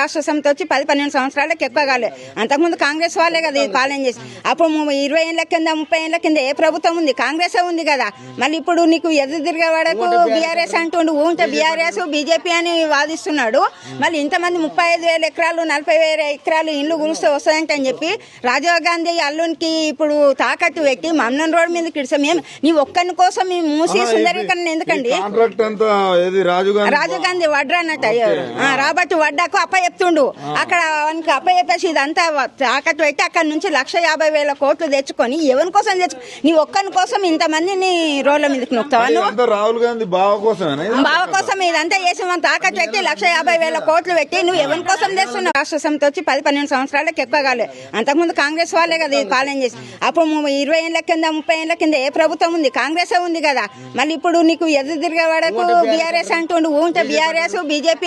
రాష్ట్ర సమితి వచ్చి పది పన్నెండు సంవత్సరాలకు ఎక్కువ కాలే. అంతకుముందు కాంగ్రెస్ వాళ్ళే కదా ఇది పాలన చేసి. అప్పుడు ఇరవై ఏళ్ళ కింద ముప్పై ఏళ్ళ కింద ఏ ప్రభుత్వం ఉంది? కాంగ్రెస్ ఉంది కదా. మళ్ళీ ఇప్పుడు నీకు ఎదురు తిరిగే వాడకు బీఆర్ఎస్ అంటుండు. ఉంటే బీఆర్ఎస్ బీజేపీ అని వాదిస్తున్నాడు. మళ్ళీ ఇంతమంది ముప్పై ఐదు వేల ఎకరాలు నలభై వేల ఎకరాలు ఇల్లు గురిస్తే వస్తాయంట అని చెప్పి రాజీవ్ గాంధీ అల్లునికి ఇప్పుడు తాకట్టు పెట్టి మమ్మన్ రోడ్ మీద కిడిసాం మేము నీ ఒక్కని కోసం ఈ మూసి సుందరీకరణ ఎందుకండి? రాజీవ్ గాంధీ వడ్రా అన్నట్టు రాబర్ట్ వడ్డాకు అప్ప చెప్తుండు. అక్కడ వానికి అప్ప చెప్పేసి ఇదంతా తాకట్టు పెట్టి అక్కడ నుంచి లక్ష యాభై వేల కోట్లు తెచ్చుకొని ఎవరి కోసం తెచ్చుకో నీ ఒక్కని కోసం ఇంతమందిని రోడ్ల మీదకి నొక్కుతావా రాహుల్ గాంధీ బావ ఇది? బావ కోసం ఇదంతా చేసి మనం తాకట్టు పెట్టి లక్ష యాభై వేల కోట్లు పెట్టి నువ్వు ఎవరి కోసం తెస్తున్నావు? రాష్ట్ర సమితి వచ్చి పది పన్నెండు సంవత్సరాలకు ఎక్కువ కాలే. అంతకుముందు కాంగ్రెస్ వాళ్ళే కదా ఇది పాలన చేసి అప్పుడు ఇరవై ఏళ్ళ కింద ముప్పై ఏళ్ళ కింద ఏ ప్రభుత్వం ఉంది? కాంగ్రెస్ ఉంది కదా. మళ్ళీ ఇప్పుడు నీకు ఎదురు తిరిగే వాడకు బీఆర్ఎస్ అంటుండు ఉంటే బీఆర్ఎస్ బీజేపీ